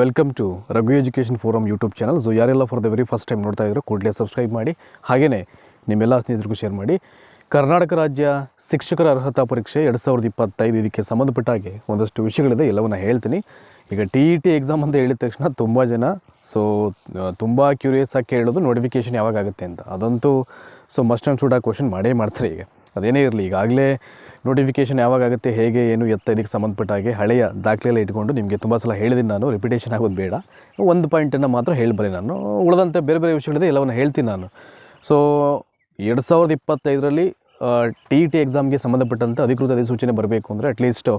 Welcome to Raghu education forum YouTube channel so ಯಾರೆಲ್ಲ for the very first time ನೋಡ್ತಾ ಇದ್ರು ಕೂಡಲೇ subscribe ಮಾಡಿ. ಹಾಗೆಯೇ ನಿಮ್ಮೆಲ್ಲ ಸ್ನೇಹಿತರಿಗೂ ಶೇರ್ ಮಾಡಿ. ಕರ್ನಾಟಕ ರಾಜ್ಯ ಶಿಕ್ಷಕರ ಅರ್ಹತಾ ಪರೀಕ್ಷೆ ಎರಡು ಸಾವಿರದ ಇಪ್ಪತ್ತೈದು ಇದಕ್ಕೆ ಸಂಬಂಧಪಟ್ಟ ಹಾಗೆ ಒಂದಷ್ಟು ವಿಷಯಗಳಿದೆ. ಎಲ್ಲವನ್ನ ಹೇಳ್ತೀನಿ. ಈಗ ಟಿ ಇ ಟಿ ಎಕ್ಸಾಮ್ ಅಂತ ಹೇಳಿದ ತಕ್ಷಣ ತುಂಬ ಜನ ಸೊ ತುಂಬ ಕ್ಯೂರಿಯಸ್ ಆಗಿ ಕೇಳೋದು ನೋಟಿಫಿಕೇಷನ್ ಯಾವಾಗ ಆಗುತ್ತೆ ಅಂತ. ಅದಂತೂ ಸೊ ಮಸ್ಟ್ ಆ್ಯಂಡ್ ಶೂಟ್ ಆ ಕ್ವಶನ್ ಮಾಡೇ ಮಾಡ್ತಾರೆ ಈಗ. ಅದೇನೇ ಇರಲಿ, ಈಗಾಗಲೇ ನೋಟಿಫಿಕೇಷನ್ ಯಾವಾಗ ಆಗುತ್ತೆ, ಹೇಗೆ, ಏನು, ಎತ್ತ, ಇದಕ್ಕೆ ಸಂಬಂಧಪಟ್ಟ ಹಾಗೆ ಹಳೆಯ ದಾಖಲೆಲ್ಲ ಇಟ್ಕೊಂಡು ನಿಮಗೆ ತುಂಬ ಸಲ ಹೇಳಿದ್ದೀನಿ ನಾನು. ರಿಪಿಟೇಷನ್ ಆಗೋದು ಬೇಡ. ಒಂದು ಪಾಯಿಂಟನ್ನು ಮಾತ್ರ ಹೇಳಬಲ್ಲೆ ನಾನು. ಉಳಿದಂತೆ ಬೇರೆ ಬೇರೆ ವಿಷಯಗಳಿದೆ ಎಲ್ಲವನ್ನು ಹೇಳ್ತೀನಿ ನಾನು. ಸೊ ಎರಡು ಸಾವಿರದ ಇಪ್ಪತ್ತೈದರಲ್ಲಿ ಟಿ ಇ ಟಿ ಎಕ್ಸಾಮ್ಗೆ ಸಂಬಂಧಪಟ್ಟಂತೆ ಅಧಿಕೃತ ಅಧಿಸೂಚನೆ ಬರಬೇಕು ಅಂದರೆ ಅಟ್ಲೀಸ್ಟ್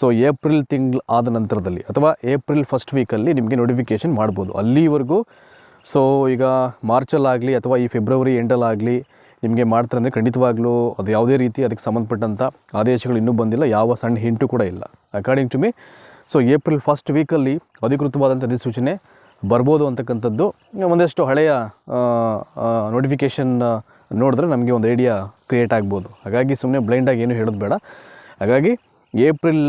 ಸೊ ಏಪ್ರಿಲ್ ತಿಂಗಳು ಆದ ನಂತರದಲ್ಲಿ ಅಥವಾ ಏಪ್ರಿಲ್ ಫಸ್ಟ್ ವೀಕಲ್ಲಿ ನಿಮಗೆ ನೋಟಿಫಿಕೇಷನ್ ಮಾಡ್ಬೋದು. ಅಲ್ಲಿವರೆಗೂ ಸೊ ಈಗ ಮಾರ್ಚಲ್ಲಾಗಲಿ ಅಥವಾ ಈ ಫೆಬ್ರವರಿ ಎಂಡಲ್ಲಾಗಲಿ ನಿಮಗೆ ಮಾಡ್ತಾರೆ ಅಂದರೆ ಖಂಡಿತವಾಗ್ಲೂ ಅದು ಯಾವುದೇ ರೀತಿ ಅದಕ್ಕೆ ಸಂಬಂಧಪಟ್ಟಂಥ ಆದೇಶಗಳು ಇನ್ನೂ ಬಂದಿಲ್ಲ. ಯಾವ ಸಣ್ಣ ಹಿಂಟು ಕೂಡ ಇಲ್ಲ. According to me so April first ವೀಕಲ್ಲಿ ಅಧಿಕೃತವಾದಂಥ ಅಧಿಸೂಚನೆ ಬರ್ಬೋದು ಅಂತಕ್ಕಂಥದ್ದು. ಒಂದಷ್ಟು ಹಳೆಯ ನೋಟಿಫಿಕೇಷನ್ ನೋಡಿದ್ರೆ ನಮಗೆ ಒಂದು ಐಡಿಯಾ ಕ್ರಿಯೇಟ್ ಆಗ್ಬೋದು. ಹಾಗಾಗಿ ಸುಮ್ಮನೆ ಬ್ಲೈಂಡಾಗಿ ಏನು ಹೇಳೋದು ಬೇಡ. ಹಾಗಾಗಿ ಏಪ್ರಿಲ್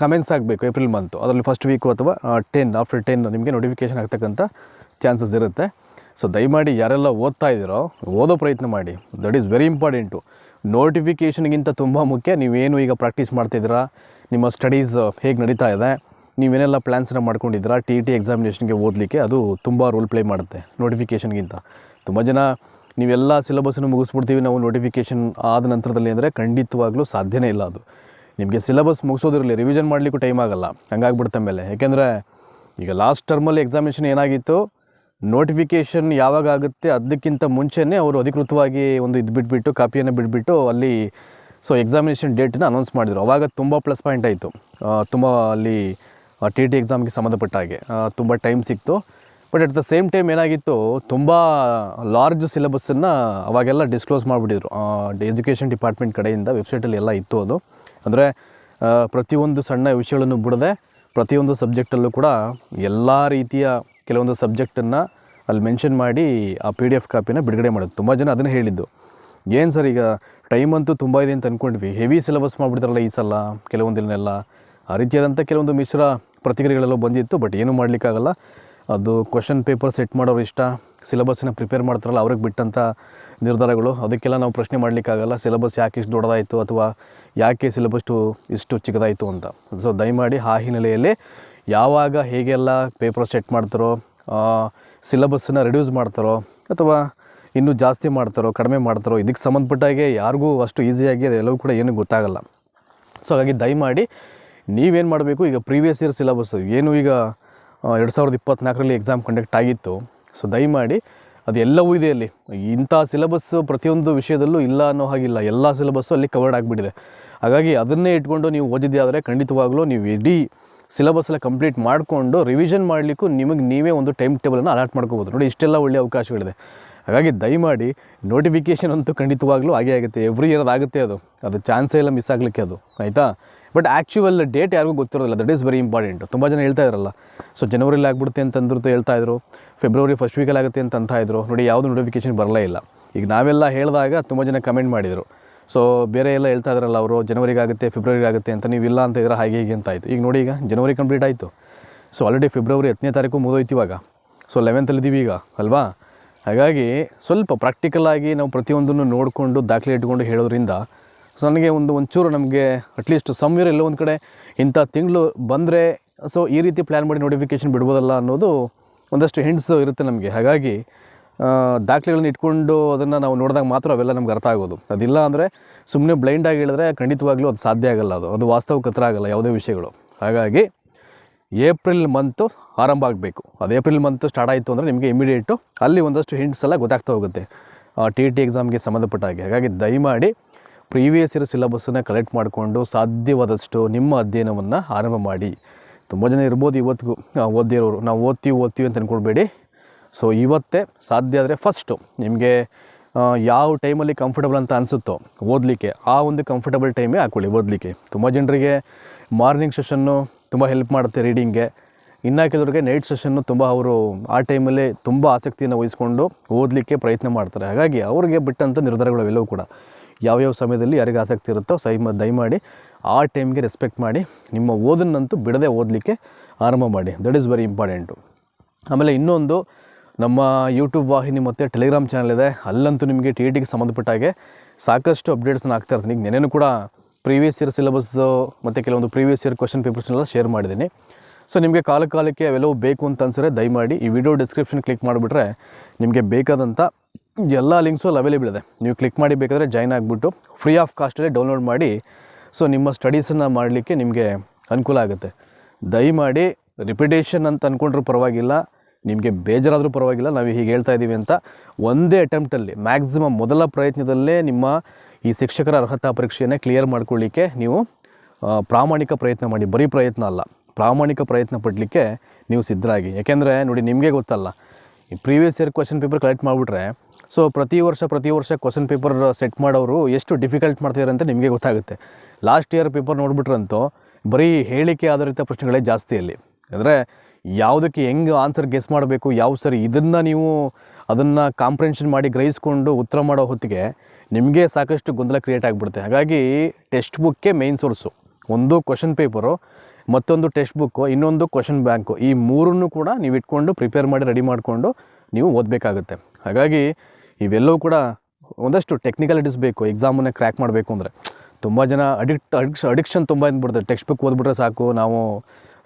ಕಮೆಂಟ್ಸ್ ಆಗಬೇಕು ಏಪ್ರಿಲ್ ಮಂತು ಅದರಲ್ಲಿ ಫಸ್ಟ್ ವೀಕು ಅಥವಾ ಟೆನ್ ಆಫ್ಟರ್ ಟೆನ್ ನಿಮಗೆ ನೋಟಿಫಿಕೇಷನ್ ಆಗ್ತಕ್ಕಂಥ ಚಾನ್ಸಸ್ ಇರುತ್ತೆ. ಸೊ ದಯಮಾಡಿ ಯಾರೆಲ್ಲ ಓದ್ತಾ ಇದ್ದೀರೋ, ಓದೋ ಪ್ರಯತ್ನ ಮಾಡಿ. ದಟ್ ಈಸ್ ವೆರಿ ಇಂಪಾರ್ಟೆಂಟು ನೋಟಿಫಿಕೇಷನ್ಗಿಂತ ತುಂಬ ಮುಖ್ಯ. ನೀವೇನು ಈಗ ಪ್ರಾಕ್ಟೀಸ್ ಮಾಡ್ತಿದ್ದೀರಾ ನಿಮ್ಮ ಸ್ಟಡೀಸ್ ಹೇಗೆ ನಡೀತಾ ಇದೆ? ನೀವೇನೆಲ್ಲ ಪ್ಲ್ಯಾನ್ಸನ್ನ ಮಾಡ್ಕೊಂಡಿದ್ದೀರಾ? ಟಿ ಟಿ ಎಕ್ಸಾಮಿನೇಷನ್ಗೆ ಓದಲಿಕ್ಕೆ ಅದು ತುಂಬ ರೋಲ್ ಪ್ಲೇ ಮಾಡುತ್ತೆ ನೋಟಿಫಿಕೇಷನ್ಗಿಂತ ತುಂಬ ಜನ ನೀವೆಲ್ಲ ಸಿಲೆಬಸ್ಸನ್ನು ಮುಗಿಸ್ಬಿಡ್ತೀವಿ, ನಾವು ನೋಟಿಫಿಕೇಷನ್ ಆದ ನಂತರದಲ್ಲಿ ಅಂದರೆ ಖಂಡಿತವಾಗ್ಲೂ ಸಾಧ್ಯನೇ ಇಲ್ಲ ಅದು. ನಿಮಗೆ ಸಿಲೆಬಸ್ ಮುಗಿಸೋದಿರಲಿ ರಿವಿಷನ್ ಮಾಡಲಿಕ್ಕೂ ಟೈಮ್ ಆಗಲ್ಲ. ಹಂಗಾಗ್ಬಿಡ್ತ ಮೇಲೆ ಯಾಕೆಂದರೆ ಈಗ ಲಾಸ್ಟ್ ಟರ್ಮಲ್ಲಿ ಎಕ್ಸಾಮಿನೇಷನ್ ಏನಾಗಿತ್ತು? ನೋಟಿಫಿಕೇಷನ್ ಯಾವಾಗ ಆಗುತ್ತೆ ಅದಕ್ಕಿಂತ ಮುಂಚೆನೇ ಅವರು ಅಧಿಕೃತವಾಗಿ ಒಂದು ಇದು ಬಿಟ್ಬಿಟ್ಟು, ಕಾಪಿಯನ್ನು ಬಿಟ್ಬಿಟ್ಟು ಅಲ್ಲಿ ಸೊ ಎಕ್ಸಾಮಿನೇಷನ್ ಡೇಟನ್ನ ಅನೌನ್ಸ್ ಮಾಡಿದರು. ಅವಾಗ ತುಂಬ ಪ್ಲಸ್ ಪಾಯಿಂಟ್ ಆಯಿತು. ತುಂಬ ಅಲ್ಲಿ ಟಿ ಟಿ ಎಕ್ಸಾಮ್ಗೆ ಸಂಬಂಧಪಟ್ಟ ಹಾಗೆ. ತುಂಬ ಟೈಮ್ ಸಿಕ್ತು. But at the same time ಏನಾಗಿತ್ತು, ತುಂಬ ಲಾರ್ಜ್ ಸಿಲೆಬಸ್ಸನ್ನು ಅವಾಗೆಲ್ಲ ಡಿಸ್ಕ್ಲೋಸ್ ಮಾಡಿಬಿಟ್ಟಿದ್ರು. ಎಜುಕೇಷನ್ ಡಿಪಾರ್ಟ್ಮೆಂಟ್ ಕಡೆಯಿಂದ ವೆಬ್ಸೈಟಲ್ಲಿ ಎಲ್ಲ ಇತ್ತು ಅದು. ಅಂದರೆ ಪ್ರತಿಯೊಂದು ಸಣ್ಣ ವಿಷಯಗಳನ್ನು ಬಿಡದೆ, ಪ್ರತಿಯೊಂದು ಸಬ್ಜೆಕ್ಟಲ್ಲೂ ಕೂಡ ಎಲ್ಲ ರೀತಿಯ ಕೆಲವೊಂದು ಸಬ್ಜೆಕ್ಟನ್ನು ಅಲ್ಲಿ ಮೆನ್ಷನ್ ಮಾಡಿ ಆ ಪಿ ಡಿ ಎಫ್ ಕಾಪಿನ ಬಿಡುಗಡೆ ಮಾಡೋದು. ತುಂಬ ಜನ ಅದನ್ನು ಹೇಳಿದ್ದು. ಏನು ಸರ್ ಈಗ ಟೈಮ್ ಅಂತೂ ತುಂಬ ಇದೆ ಅಂತ ಅಂದ್ಕೊಂಡ್ವಿ ಹೆವಿ ಸಿಲೆಬಸ್ ಮಾಡಿಬಿಡ್ತಾರಲ್ಲ ಈ ಸಲ ಕೆಲವೊಂದಿನೆಲ್ಲ ಆ ರೀತಿಯಾದಂಥ ಕೆಲವೊಂದು ಮಿಶ್ರ ಪ್ರತಿಕ್ರಿಯೆಗಳೆಲ್ಲ ಬಂದಿತ್ತು, ಬಟ್ ಏನೂ ಮಾಡಲಿಕ್ಕಾಗಲ್ಲ. ಅದು ಕ್ವಶನ್ ಪೇಪರ್ ಸೆಟ್ ಮಾಡೋರು ಇಷ್ಟ. ಸಿಲೆಬಸ್ಸನ್ನು ಪ್ರಿಪೇರ್ ಮಾಡ್ತಾರಲ್ಲ, ಅವ್ರಿಗೆ ಬಿಟ್ಟಂಥ ನಿರ್ಧಾರಗಳು. ಅದಕ್ಕೆಲ್ಲ ನಾವು ಪ್ರಶ್ನೆ ಮಾಡಲಿಕ್ಕಾಗಲ್ಲ, ಸಿಲೆಬಸ್ ಯಾಕೆ ಇಷ್ಟು ದೊಡ್ಡದಾಯಿತು ಅಥವಾ ಯಾಕೆ ಸಿಲೆಬಸ್ಟು ಇಷ್ಟು ಚಿಕ್ಕದಾಯಿತು ಅಂತ. ಸೊ ದಯಮಾಡಿ ಆ ಹಿನ್ನೆಲೆಯಲ್ಲಿ ಯಾವಾಗ ಹೇಗೆಲ್ಲ ಪೇಪರ್ ಸೆಟ್ ಮಾಡ್ತಾರೋ ಸಿಲೆಬಸ್ಸನ್ನು ರಿಡ್ಯೂಸ್ ಮಾಡ್ತಾರೋ, ಅಥವಾ ಇನ್ನೂ ಜಾಸ್ತಿ ಮಾಡ್ತಾರೋ, ಕಡಿಮೆ ಮಾಡ್ತಾರೋ, ಇದಕ್ಕೆ ಸಂಬಂಧಪಟ್ಟಾಗೆ ಯಾರಿಗೂ ಅಷ್ಟು ಈಸಿಯಾಗಿ ಅದೆಲ್ಲವೂ ಕೂಡ ಏನೂ ಗೊತ್ತಾಗಲ್ಲ. ಸೊ ಹಾಗಾಗಿ ದಯಮಾಡಿ ನೀವೇನು ಮಾಡಬೇಕು, ಈಗ ಪ್ರೀವಿಯಸ್ ಇಯರ್ ಸಿಲೆಬಸ್ ಏನು ಈಗ ಎರಡು ಸಾವಿರದ ಇಪ್ಪತ್ತ್ನಾಲ್ಕರಲ್ಲಿ ಎಕ್ಸಾಮ್ ಕಂಡಕ್ಟ್ ಆಗಿತ್ತು ಸೊ ದಯಮಾಡಿ ಅದೆಲ್ಲವೂ ಇದೆ ಅಲ್ಲಿ. ಇಂಥ ಸಿಲೆಬಸ್ಸು ಪ್ರತಿಯೊಂದು ವಿಷಯದಲ್ಲೂ ಇಲ್ಲ ಅನ್ನೋ ಹಾಗಿಲ್ಲ, ಎಲ್ಲ ಸಿಲೆಬಸ್ಸು ಅಲ್ಲಿ ಕವರ್ಡ್ ಆಗಿಬಿಟ್ಟಿದೆ. ಹಾಗಾಗಿ ಅದನ್ನೇ ಇಟ್ಕೊಂಡು ನೀವು ಓದಿದ್ದೆ ಆದರೆ ಖಂಡಿತವಾಗ್ಲೂ ನೀವು ಇಡೀ ಸಿಲೆಬಸ್ ಕಂಪ್ಲೀಟ್ ಮಾಡಿಕೊಂಡು ರಿವಿಷನ್ ಮಾಡಲಿಕ್ಕೂ ನಿಮಗೆ ನೀವೇ ಒಂದು ಟೈಮ್ ಟೇಬಲನ್ನು ಅಲಾಟ್ ಮಾಡ್ಕೋಬೋದು. ನೋಡಿ, ಇಷ್ಟೆಲ್ಲ ಒಳ್ಳೆಯ ಅವಕಾಶಗಳಿದೆ. ಹಾಗಾಗಿ ದಯಮಾಡಿ ನೋಟಿಫಿಕೇಷನ್ ಅಂತೂ ಖಂಡಿತವಾಗ್ಲೂ ಹಾಗೆ ಆಗುತ್ತೆ. ಎವ್ರಿ ಇಯರ್ ಆಗುತ್ತೆ ಅದು. ಅದು ಚಾನ್ಸೇ ಇಲ್ಲ ಮಿಸ್ ಆಗಲಿಕ್ಕೆ ಅದು. ಆಯಿತಾ? ಬಟ್ ಆ್ಯಕ್ಚುವಲ್ ಡೇಟ್ ಯಾರಿಗೂ ಗೊತ್ತಿರೋದಿಲ್ಲ. ದಟ್ ಈಸ್ ವೆರಿ ಇಂಪಾರ್ಟೆಂಟ್ ತುಂಬ ಜನ ಹೇಳ್ತಾ ಇದ್ರಲ್ಲ. ಸೊ ಜನವರಿಲಿ ಆಗ್ಬಿಡುತ್ತೆ ಅಂತಂದ್ರೆ ಹೇಳ್ತಾ ಇದ್ರು. ಫೆಬ್ರವರಿ ಫಸ್ಟ್ ವೀಕಲ್ಲಿ ಆಗುತ್ತೆ ಅಂತ ಅಂತ ಇದ್ರು. ನೋಡಿ, ಯಾವುದು ನೋಟಿಫಿಕೇಷನ್ ಬರಲೇ ಇಲ್ಲ. ಈಗ ನಾವೆಲ್ಲ ಹೇಳಿದಾಗ ತುಂಬ ಜನ ಕಮೆಂಟ್ ಮಾಡಿದರು. ಸೊ ಬೇರೆ ಎಲ್ಲ ಹೇಳ್ತಾ ಇದ್ರಲ್ಲ ಅವರು ಜನವರಿಗೆ ಆಗುತ್ತೆ ಫೆಬ್ರವರಿಗೆ ಆಗುತ್ತೆ ಅಂತ ನೀವು ಇಲ್ಲ ಅಂತ ಇದ್ರೆ ಹಾಗೆ ಹೀಗೆ ಅಂತ ಆಯಿತು. ಈಗ ನೋಡಿ ಈಗ, ಜನವರಿ ಕಂಪ್ಲೀಟ್ ಆಯಿತು. ಸೊ ಆಲ್ರೆಡಿ ಫೆಬ್ರವರಿ ಹತ್ತನೇ ತಾರೀಕು ಮುಗಿದೋಯ್ತು ಇವಾಗ. ಸೊ ಲೆವೆಂತಲ್ಲಿದ್ದೀವಿ ಈಗ, ಅಲ್ವಾ? ಹಾಗಾಗಿ ಸ್ವಲ್ಪ ಪ್ರಾಕ್ಟಿಕಲ್ ಆಗಿ ನಾವು ಪ್ರತಿಯೊಂದನ್ನು ನೋಡಿಕೊಂಡು ದಾಖಲೆ ಇಟ್ಕೊಂಡು ಹೇಳೋದ್ರಿಂದ ಸೊ, ನನಗೆ ಒಂದು ಒಂಚೂರು ನಮಗೆ ಅಟ್ಲೀಸ್ಟ್ ಸಮ್ಯರ್ ಎಲ್ಲೋ ಒಂದು ಕಡೆ ಇಂಥ ತಿಂಗಳು ಬಂದರೆ ಸೊ, ಈ ರೀತಿ ಪ್ಲ್ಯಾನ್ ಮಾಡಿ ನೋಟಿಫಿಕೇಷನ್ ಬಿಡ್ಬೋದಲ್ಲ ಅನ್ನೋದು ಒಂದಷ್ಟು ಹಿಂಟ್ಸ್ ಇರುತ್ತೆ ನಮಗೆ. ಹಾಗಾಗಿ ದಾಖಲೆಗಳನ್ನ ಇಟ್ಕೊಂಡು ಅದನ್ನು ನಾವು ನೋಡಿದಾಗ ಮಾತ್ರ ಅವೆಲ್ಲ ನಮ್ಗೆ ಅರ್ಥ ಆಗೋದು. ಅದಿಲ್ಲ ಅಂದರೆ ಸುಮ್ಮನೆ ಬ್ಲೈಂಡಾಗಿ ಹೇಳಿದ್ರೆ ಖಂಡಿತವಾಗ್ಲೂ ಅದು ಸಾಧ್ಯ ಆಗಲ್ಲ ಅದು. ಅದು ವಾಸ್ತವಕ್ಕೆ ಹತ್ರ ಆಗಲ್ಲ, ಯಾವುದೇ ವಿಷಯಗಳು. ಹಾಗಾಗಿ ಏಪ್ರಿಲ್ ಮಂತು ಆರಂಭ ಆಗಬೇಕು. ಅದು ಏಪ್ರಿಲ್ ಮಂತು ಸ್ಟಾರ್ಟ್ ಆಯಿತು ಅಂದರೆ ನಿಮಗೆ ಇಮಿಡಿಯೇಟು ಅಲ್ಲಿ ಒಂದಷ್ಟು ಹಿಂಟ್ಸ್ ಎಲ್ಲ ಗೊತ್ತಾಗ್ತಾ ಹೋಗುತ್ತೆ. ಟಿ ಟಿ ಎಕ್ಸಾಮ್ಗೆ ಸಂಬಂಧಪಟ್ಟ ಹಾಗೆ ಹಾಗಾಗಿ ದಯಮಾಡಿ ಪ್ರೀವಿಯಸ್ ಇಯರ್ ಸಿಲೆಬಸ್ಸನ್ನು ಕಲೆಕ್ಟ್ ಮಾಡಿಕೊಂಡು ಸಾಧ್ಯವಾದಷ್ಟು ನಿಮ್ಮ ಅಧ್ಯಯನವನ್ನು ಆರಂಭ ಮಾಡಿ. ತುಂಬ ಜನ ಇರ್ಬೋದು ಇವತ್ತಿಗೂ ಓದ್ದಿರೋರು ನಾವು ಓದ್ತೀವಿ ಓದ್ತೀವಿ ಅಂತ ಅಂದ್ಕೊಳ್ಬೇಡಿ ಸೊ ಇವತ್ತೇ ಸಾಧ್ಯ ಆದರೆ ಫಸ್ಟು ನಿಮಗೆ ಯಾವ ಟೈಮಲ್ಲಿ ಕಂಫರ್ಟಬಲ್ ಅಂತ ಅನಿಸುತ್ತೋ ಓದಲಿಕ್ಕೆ, ಆ ಒಂದು ಕಂಫರ್ಟಬಲ್ ಟೈಮೇ ಹಾಕ್ಕೊಳ್ಳಿ ಓದಲಿಕ್ಕೆ. ತುಂಬ ಜನರಿಗೆ ಮಾರ್ನಿಂಗ್ ಸೆಷನ್ನು ತುಂಬ ಹೆಲ್ಪ್ ಮಾಡುತ್ತೆ ರೀಡಿಂಗ್ಗೆ ಇನ್ನು ಕೆಲವರಿಗೆ ನೈಟ್ ಸೆಷನ್ನು ತುಂಬ ಅವರು ಆ ಟೈಮಲ್ಲಿ ತುಂಬ ಆಸಕ್ತಿಯನ್ನು ವಹಿಸ್ಕೊಂಡು ಓದಲಿಕ್ಕೆ ಪ್ರಯತ್ನ ಮಾಡ್ತಾರೆ. ಹಾಗಾಗಿ ಅವ್ರಿಗೆ ಬಿಟ್ಟಂಥ ನಿರ್ಧಾರಗಳು ಎಲ್ಲವೂ ಕೂಡ ಯಾವ್ಯಾವ ಸಮಯದಲ್ಲಿ ಯಾರಿಗೆ ಆಸಕ್ತಿ ಇರುತ್ತೋ ಸೈ ದಯಮಾಡಿ ಆ ಟೈಮ್ಗೆ ರೆಸ್ಪೆಕ್ಟ್ ಮಾಡಿ, ನಿಮ್ಮ ಓದನ್ನಂತೂ ಬಿಡದೆ ಓದಲಿಕ್ಕೆ ಆರಂಭ ಮಾಡಿ. ದಟ್ ಈಸ್ ವೆರಿ ಇಂಪಾರ್ಟೆಂಟು ಆಮೇಲೆ ಇನ್ನೊಂದು ನಮ್ಮ ಯೂಟ್ಯೂಬ್ ವಾಹಿನಿ ಮತ್ತು ಟೆಲಿಗ್ರಾಮ್ ಚಾನಲ್ ಇದೆ. ಅಲ್ಲಂತೂ ನಿಮಗೆ ಟಿ ಟಿಗೆ ಸಂಬಂಧಪಟ್ಟ ಹಾಗೆ ಸಾಕಷ್ಟು ಅಪ್ಡೇಟ್ಸ್ನ ಆಗ್ತಾ ಇರ್ತೀನಿ ಈಗ ನೆನೆಯೂ ಕೂಡ ಪ್ರೀವಿಯಸ್ ಇಯರ್ ಸಿಲೆಬಸ್ಸು ಮತ್ತು ಕೆಲವೊಂದು ಪ್ರೀವಿಯಸ್ ಇಯರ್ ಕ್ವಶನ್ ಪೇಪರ್ಸ್ನೆಲ್ಲ ಶೇರ್ ಮಾಡಿದ್ದೀನಿ. ಸೊ ನಿಮಗೆ ಕಾಲ ಕಾಲಕ್ಕೆ ಅವೆಲ್ಲವೂ ಬೇಕು ಅಂತ ಅನ್ಸಿದ್ರೆ ದಯಮಾಡಿ ಈ ವಿಡಿಯೋ ಡಿಸ್ಕ್ರಿಪ್ಷನ್ ಕ್ಲಿಕ್ ಮಾಡಿಬಿಟ್ರೆ ನಿಮಗೆ ಬೇಕಾದಂಥ ಎಲ್ಲ ಲಿಂಕ್ಸು ಅಲ್ಲಿ ಅವೈಲೇಬಲ್ ಇದೆ. ನೀವು ಕ್ಲಿಕ್ ಮಾಡಿ ಬೇಕಾದರೆ ಜಾಯ್ನ್ ಆಗಿಬಿಟ್ಟು ಫ್ರೀ ಆಫ್ ಕಾಸ್ಟಲ್ಲೇ ಡೌನ್ಲೋಡ್ ಮಾಡಿ. ಸೊ ನಿಮ್ಮ ಸ್ಟಡೀಸನ್ನು ಮಾಡಲಿಕ್ಕೆ ನಿಮಗೆ ಅನುಕೂಲ ಆಗುತ್ತೆ. ದಯಮಾಡಿ ರಿಪಿಟೇಷನ್ ಅಂತ ಅಂದ್ಕೊಂಡ್ರೂ ಪರವಾಗಿಲ್ಲ. ನಿಮಗೆ ಬೇಜಾರಾದರೂ ಪರವಾಗಿಲ್ಲ, ನಾವು ಹೀಗೆ ಹೇಳ್ತಾ ಇದ್ದೀವಿ ಅಂತ ಒಂದೇ ಅಟೆಂಪ್ಟಲ್ಲಿ ಮ್ಯಾಕ್ಸಿಮಮ್ ಮೊದಲ ಪ್ರಯತ್ನದಲ್ಲೇ ನಿಮ್ಮ ಈ ಶಿಕ್ಷಕರ ಅರ್ಹತಾ ಪರೀಕ್ಷೆಯನ್ನು ಕ್ಲಿಯರ್ ಮಾಡ್ಕೊಳ್ಳಿಕ್ಕೆ ನೀವು ಪ್ರಾಮಾಣಿಕ ಪ್ರಯತ್ನ ಮಾಡಿ. ಬರೀ ಪ್ರಯತ್ನ ಅಲ್ಲ, ಪ್ರಾಮಾಣಿಕ ಪ್ರಯತ್ನ ಪಡಲಿಕ್ಕೆ ನೀವು ಸಿದ್ಧರಾಗಿ. ಯಾಕೆಂದರೆ ನೋಡಿ, ನಿಮಗೆ ಗೊತ್ತಲ್ಲ, ಈ previous year question paper collect ಮಾಡಿಬಿಟ್ರೆ ಸೊ ಪ್ರತಿ ವರ್ಷ ಪ್ರತಿ ವರ್ಷ ಕ್ವಶನ್ ಪೇಪರ್ ಸೆಟ್ ಮಾಡೋರು ಎಷ್ಟು ಡಿಫಿಕಲ್ಟ್ ಮಾಡ್ತಿದ್ದಾರೆ ಅಂತ ನಿಮಗೆ ಗೊತ್ತಾಗುತ್ತೆ. ಲಾಸ್ಟ್ ಇಯರ್ ಪೇಪರ್ ನೋಡಿಬಿಟ್ರಂತೂ ಬರೀ ಹೇಳಿಕೆ ಆಧಾರಿತ ಪ್ರಶ್ನೆಗಳೇ ಜಾಸ್ತಿ ಅಲ್ಲಿ. ಅಂದರೆ ಯಾವುದಕ್ಕೆ ಹೆಂಗೆ ಆನ್ಸರ್ ಗೆಸ್ ಮಾಡಬೇಕು, ಯಾವ ಸರಿ ಇದನ್ನು ನೀವು ಅದನ್ನು ಕಾಂಪ್ರೆನ್ಷನ್ ಮಾಡಿ ಗ್ರಹಿಸ್ಕೊಂಡು ಉತ್ತರ ಮಾಡೋ ಹೊತ್ತಿಗೆ ನಿಮಗೆ ಸಾಕಷ್ಟು ಗೊಂದಲ ಕ್ರಿಯೇಟ್ ಆಗಿಬಿಡುತ್ತೆ. ಹಾಗಾಗಿ ಟೆಕ್ಸ್ಟ್ ಬುಕ್ಕೇ ಮೇನ್ ಸೋರ್ಸು ಒಂದು ಕ್ವಶನ್ ಪೇಪರು ಮತ್ತೊಂದು ಟೆಕ್ಸ್ಟ್ ಬುಕ್ಕು ಇನ್ನೊಂದು ಕ್ವಶನ್ ಬ್ಯಾಂಕು ಈ ಮೂರನ್ನು ಕೂಡ ನೀವು ಇಟ್ಕೊಂಡು ಪ್ರಿಪೇರ್ ಮಾಡಿ ರೆಡಿ ಮಾಡಿಕೊಂಡು ನೀವು ಓದಬೇಕಾಗುತ್ತೆ. ಹಾಗಾಗಿ ಇವೆಲ್ಲವೂ ಕೂಡ ಒಂದಷ್ಟು ಟೆಕ್ನಿಕಲಿಟೀಸ್ ಬೇಕು ಎಕ್ಸಾಮನ್ನು ಕ್ರ್ಯಾಕ್ ಮಾಡಬೇಕು ಅಂದರೆ. ತುಂಬ ಜನ ಅಡಿಕ್ಟ್ ಅಡಿಕ್ಷ ಅಡಿಕ್ಷನ್ ತುಂಬ ಅಂದ್ಬಿಡ್ತಾರೆ ಟೆಕ್ಸ್ಟ್ ಬುಕ್ ಓದ್ಬಿಟ್ರೆ ಸಾಕು, ನಾವು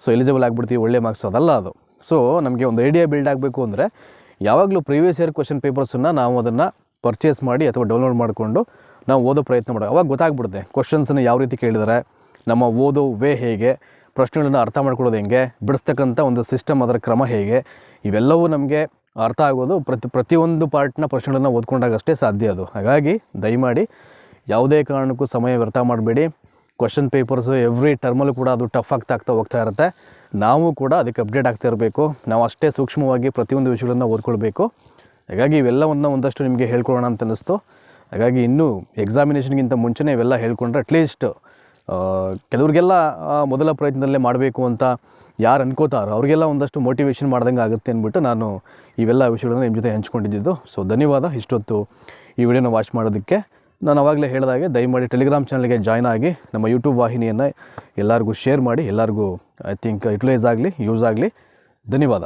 ಸೊ ಎಲಿಜಿಬಲ್ ಆಗಿಬಿಡ್ತೀವಿ, ಒಳ್ಳೆ ಮಾರ್ಕ್ಸ್ ಅದಲ್ಲ ಅದು. ಸೊ ನಮಗೆ ಒಂದು ಐಡಿಯಾ ಬಿಲ್ಡ್ ಆಗಬೇಕು ಅಂದರೆ ಯಾವಾಗಲೂ ಪ್ರೀವಿಯಸ್ ಇಯರ್ ಕ್ವಶನ್ ಪೇಪರ್ಸನ್ನು ನಾವು ಅದನ್ನು ಪರ್ಚೇಸ್ ಮಾಡಿ ಅಥವಾ ಡೌನ್ಲೋಡ್ ಮಾಡಿಕೊಂಡು ನಾವು ಓದೋ ಪ್ರಯತ್ನ ಮಾಡೋದು. ಅವಾಗ ಗೊತ್ತಾಗ್ಬಿಡುತ್ತೆ ಕ್ವಶನ್ಸನ್ನು ಯಾವ ರೀತಿ ಕೇಳಿದರೆ, ನಮ್ಮ ಓದೋ ವೇ ಹೇಗೆ, ಪ್ರಶ್ನೆಗಳನ್ನು ಅರ್ಥ ಮಾಡ್ಕೊಳ್ಳೋದು ಹೆಂಗೆ, ಬಿಡಿಸ್ತಕ್ಕಂಥ ಒಂದು ಸಿಸ್ಟಮ್ ಅದರ ಕ್ರಮ ಹೇಗೆ, ಇವೆಲ್ಲವೂ ನಮಗೆ ಅರ್ಥ ಆಗೋದು ಪ್ರತಿ, ಪ್ರತಿಯೊಂದು ಪಾರ್ಟ್ನ ಪ್ರಶ್ನೆಗಳನ್ನು ಓದ್ಕೊಂಡಾಗಷ್ಟೇ ಸಾಧ್ಯ ಅದು. ಹಾಗಾಗಿ ದಯಮಾಡಿ ಯಾವುದೇ ಕಾರಣಕ್ಕೂ ಸಮಯ ವ್ಯರ್ಥ ಮಾಡಬೇಡಿ. ಕ್ವಶನ್ ಪೇಪರ್ಸು ಎವ್ರಿ ಟರ್ಮಲ್ಲೂ ಕೂಡ ಅದು ಟಫ್ ಆಗ್ತಾ ಆಗ್ತಾ ಹೋಗ್ತಾ ಇರುತ್ತೆ. ನಾವು ಕೂಡ ಅದಕ್ಕೆ ಅಪ್ಡೇಟ್ ಆಗ್ತಾ ಇರಬೇಕು. ನಾವು ಅಷ್ಟೇ ಸೂಕ್ಷ್ಮವಾಗಿ ಪ್ರತಿಯೊಂದು ವಿಷಯಗಳನ್ನು ಓದ್ಕೊಳ್ಬೇಕು. ಹಾಗಾಗಿ ಇವೆಲ್ಲವನ್ನು ಒಂದಷ್ಟು ನಿಮಗೆ ಹೇಳ್ಕೊಳ್ಳೋಣ ಅಂತ ಅನ್ನಿಸ್ತು. ಹಾಗಾಗಿ ಇನ್ನೂ ಎಕ್ಸಾಮಿನೇಷನ್ಗಿಂತ ಮುಂಚೆನೇ ಇವೆಲ್ಲ ಹೇಳ್ಕೊಂಡ್ರೆ ಅಟ್ಲೀಸ್ಟ್ ಕೆಲವ್ರಿಗೆಲ್ಲ ಮೊದಲ ಪ್ರಯತ್ನದಲ್ಲೇ ಮಾಡಬೇಕು ಅಂತ ಯಾರು ಅನ್ಕೋತಾರೋ ಅವ್ರಿಗೆಲ್ಲ ಒಂದಷ್ಟು ಮೋಟಿವೇಶನ್ ಮಾಡ್ದಂಗೆ ಆಗುತ್ತೆ ಅಂದ್ಬಿಟ್ಟು ನಾನು ಇವೆಲ್ಲ ವಿಷಯಗಳನ್ನ ನಿಮ್ಮ ಜೊತೆ ಹಂಚ್ಕೊಂಡಿದ್ದು. ಸೊ ಧನ್ಯವಾದ. ಇಷ್ಟೊತ್ತು ಈ ವಿಡಿಯೋನ ವಾಚ್ ಮಾಡೋದಕ್ಕೆ. ನಾನು ಅವಾಗಲೇ ಹೇಳಿದಾಗೆ ದಯಮಾಡಿ ಟೆಲಿಗ್ರಾಮ್ ಚಾನಲ್ಗೆ ಜಾಯ್ನ್ ಆಗಿ ನಮ್ಮ ಯೂಟ್ಯೂಬ್ ವಾಹಿನಿಯನ್ನು ಎಲ್ಲರಿಗೂ ಶೇರ್ ಮಾಡಿ, ಎಲ್ಲರಿಗೂ ಐ ಥಿಂಕ್ ಯುಟಿಲೈಸ್ ಆಗಲಿ ಯೂಸ್ ಆಗಲಿ. ಧನ್ಯವಾದ.